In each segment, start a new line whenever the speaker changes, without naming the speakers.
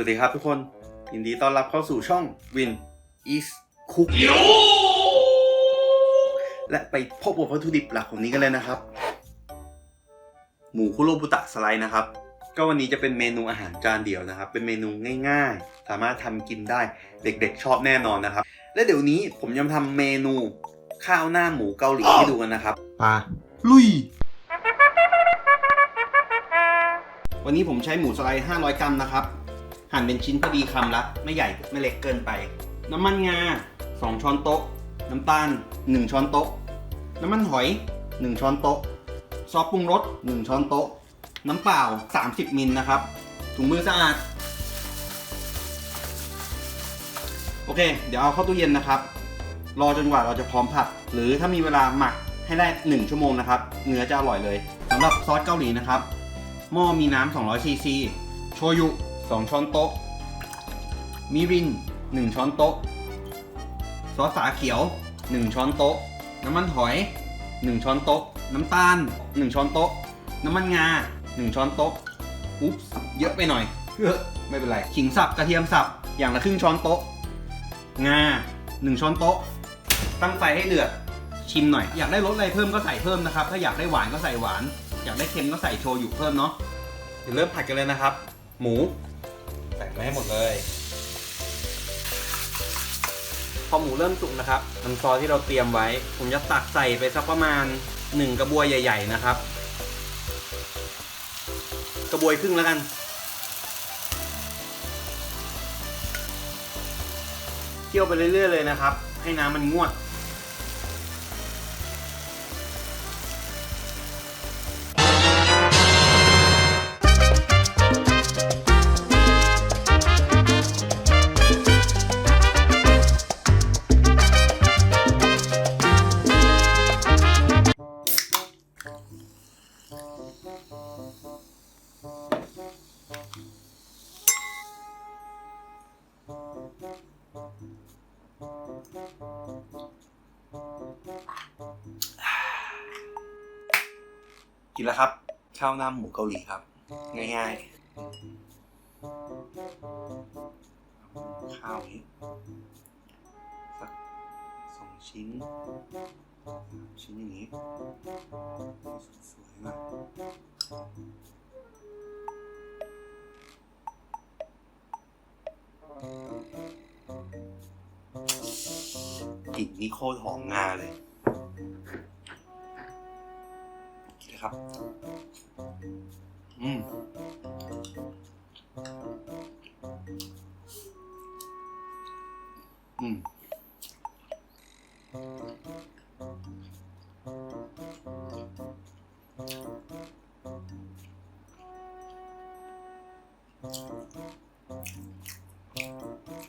วัสดีครับทุกคน ยินดีต้อนรับเข้าสู่ช่อง Win is Cook และไปพบกับวัตถุดิบหลักของนี้กันเลยนะครับ หมูคุโรบุตะสไลด์นะครับ ก็วันนี้จะเป็นเมนูอาหารจานเดียวนะครับ เป็นเมนูง่ายๆ สามารถทำกินได้เด็กๆ ชอบแน่นอนนะครับ และเดี๋ยวนี้ผมจะมาทำเมนูข้าวหน้าหมูเกาหลีให้ดูกันนะครับ
ปลา
ลุยวันนี้ผมใช้หมูสไลด์500 กรัมนะครับ หั่นเป็นชิ้นพอดีคำละไม่ใหญ่ไม่เล็กเกินไป น้ำมันงา 2 ช้อนโต๊ะ น้ำตาล 1 ช้อนโต๊ะ น้ำมันหอย 1 ช้อนโต๊ะ ซอสปรุงรส 1 ช้อนโต๊ะ น้ำเปล่า 30 มิลนะครับ ถุงมือสะอาด โอเค เดี๋ยวเอาเข้าตู้เย็นนะครับ รอจนกว่าเราจะพร้อมผัด หรือถ้ามีเวลาหมักให้ได้ 1 ชั่วโมงนะครับ เนื้อจะอร่อยเลยสำหรับซอสเกาหลีนะครับ หม้อมีน้ำ200ซีซี โชยุ 2 ช้อนโต๊ะ มิริน 1 ช้อนโต๊ะ ซอสฝาเขียว 1 ช้อนโต๊ะ น้ำมันหอย 1 ช้อนโต๊ะ น้ำตาล 1 ช้อนโต๊ะ น้ำมันงา 1 ช้อนโต๊ะ อุ๊บเยอะไปหน่อยเฮ้อไม่เป็นไร ขิงสับ กระเทียมสับ อย่างละครึ่งช้อนโต๊ะ งา 1 ช้อนโต๊ะ ตั้งไฟให้เดือด ชิมหน่อย อยากได้รสอะไรเพิ่มก็ใส่เพิ่มนะครับ ถ้าอยากได้หวานก็ใส่หวาน อยากได้เค็มก็ใส่โชยุเพิ่มเนาะเดี๋ยวเริ่มผัดกันเลยนะครับ หมู ใส่ไปให้หมดเลย พอหมูเริ่มสุกนะครับน้ำซอสที่เราเตรียมไว้ ผมจะตักใส่ไปสักประมาณ 1 กระบวยใหญ่ ๆ นะครับ กระบวยครึ่งแล้วกันเคี่ยวไปเรื่อย ๆ เลยนะครับ ให้น้ำมันงวด กินแล้วครับ ข้าวหน้าหมูเกาหลีครับ ง่ายๆ ข้าวนี้สักสองชิ้น ชิ้นอย่างนี้ สวยๆมากกลิ่นนี่โคตรหอมงาเลย นะครับ อืมอืม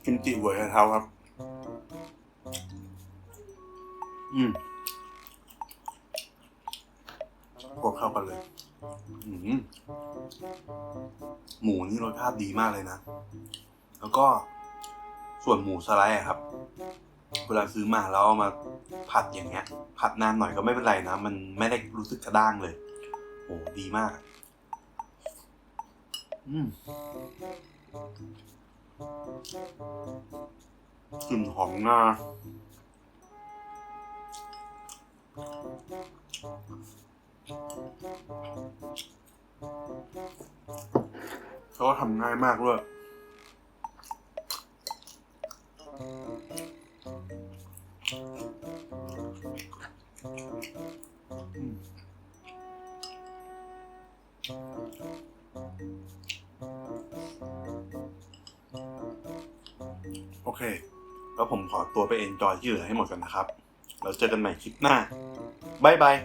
กิมจิหัวไชเท้าครับ อืม พวกเข้ากันเลยอืมหมูนี่รสชาติดีมากเลยนะ แล้วก็ส่วนหมูสไลด์อะครับ เวลาซื้อมาแล้วเอามาผัดอย่างเงี้ย ผัดนานหน่อยก็ไม่เป็นไรนะ มันไม่ได้รู้สึกกระด้างเลย โอ้ดีมาก อืมกลิ่นหอมงา เขาก็ทำง่ายมากด้วยโอเค แล้วผมขอตัวไปเอนจอยที่เหลือให้หมดกันนะครับ แล้วเจอกันใหม่คลิปหน้า บ๊ายบาย